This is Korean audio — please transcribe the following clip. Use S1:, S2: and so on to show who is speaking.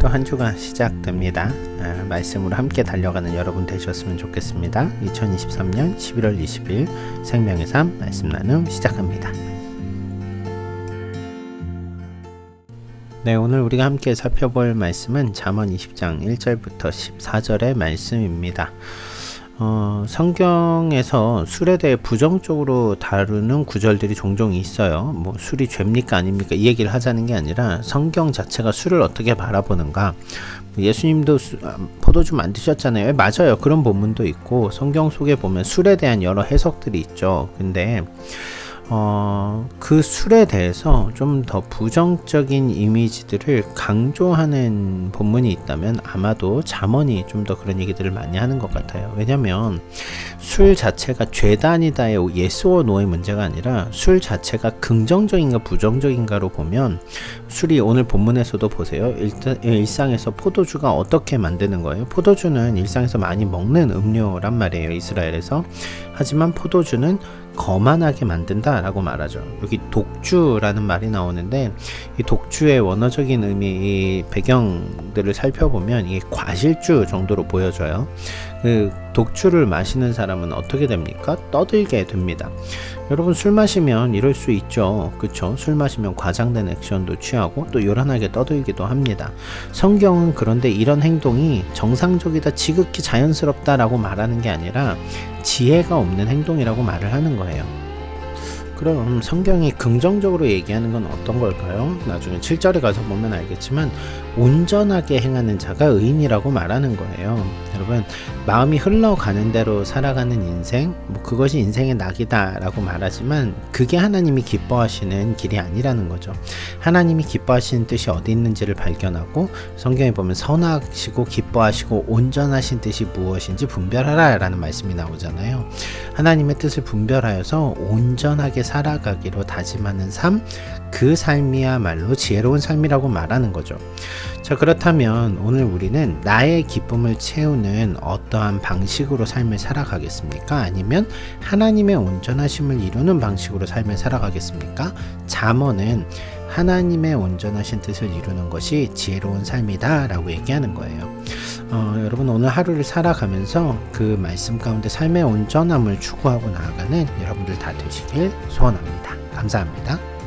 S1: 또 한 주가 시작됩니다. 아, 말씀으로 함께 달려가는 여러분 되셨으면 좋겠습니다. 2023년 11월 20일 생명의 삶 말씀 나눔 시작합니다. 네, 오늘 우리가 함께 살펴볼 말씀은 잠언 20장 1절부터 14절의 말씀입니다. 어, 성경에서 술에 대해 부정적으로 다루는 구절들이 종종 있어요. 뭐 술이 죄입니까 아닙니까 이 얘기를 하자는 게 아니라 성경 자체가 술을 어떻게 바라보는가. 예수님도 수, 아, 포도주 만드셨잖아요. 맞아요. 그런 본문도 있고 성경 속에 보면 술에 대한 여러 해석들이 있죠. 근데 어, 그 술에 대해서 좀 더 부정적인 이미지들을 강조하는 본문이 있다면 아마도 잠언이 좀 더 그런 얘기들을 많이 하는 것 같아요. 왜냐면 술 자체가 죄다 아니다의 예스와 노의 문제가 아니라 술 자체가 긍정적인가 부정적인가로 보면 술이 오늘 본문에서도 보세요. 일단 일상에서 포도주가 어떻게 만드는 거예요? 포도주는 일상에서 많이 먹는 음료란 말이에요. 이스라엘에서. 하지만 포도주는 거만하게 만든다라고 말하죠. 여기 독주라는 말이 나오는데 이 독주의 원어적인 의미 이 배경들을 살펴보면 이게 과실주 정도로 보여져요. 그 독주를 마시는 사람은 어떻게 됩니까? 떠들게 됩니다. 여러분 술 마시면 이럴 수 있죠. 그쵸? 술 마시면 과장된 액션도 취하고 또 요란하게 떠들기도 합니다. 성경은 그런데 이런 행동이 정상적이다, 지극히 자연스럽다라고 말하는 게 아니라 지혜가 없는 행동이라고 말을 하는 거예요. 그럼 성경이 긍정적으로 얘기하는 건 어떤 걸까요? 나중에 7절에 가서 보면 알겠지만 온전하게 행하는 자가 의인이라고 말하는 거예요. 여러분 마음이 흘러가는 대로 살아가는 인생 뭐 그것이 인생의 낙이다라고 말하지만 그게 하나님이 기뻐하시는 길이 아니라는 거죠. 하나님이 기뻐하시는 뜻이 어디 있는지를 발견하고 성경에 보면 선하시고 기뻐하시고 온전하신 뜻이 무엇인지 분별하라라는 말씀이 나오잖아요. 하나님의 뜻을 분별하여서 온전하게 살아가기로 다짐하는 삶, 그 삶이야말로 지혜로운 삶이라고 말하는 거죠. 자, 그렇다면 오늘 우리는 나의 기쁨을 채우는 어떠한 방식으로 삶을 살아가겠습니까? 아니면 하나님의 온전하심을 이루는 방식으로 삶을 살아가겠습니까? 잠언은 하나님의 온전하신 뜻을 이루는 것이 지혜로운 삶이다 라고 얘기하는 거예요. 어, 여러분 오늘 하루를 살아가면서 그 말씀 가운데 삶의 온전함을 추구하고 나아가는 여러분들 다 되시길 소원합니다. 감사합니다.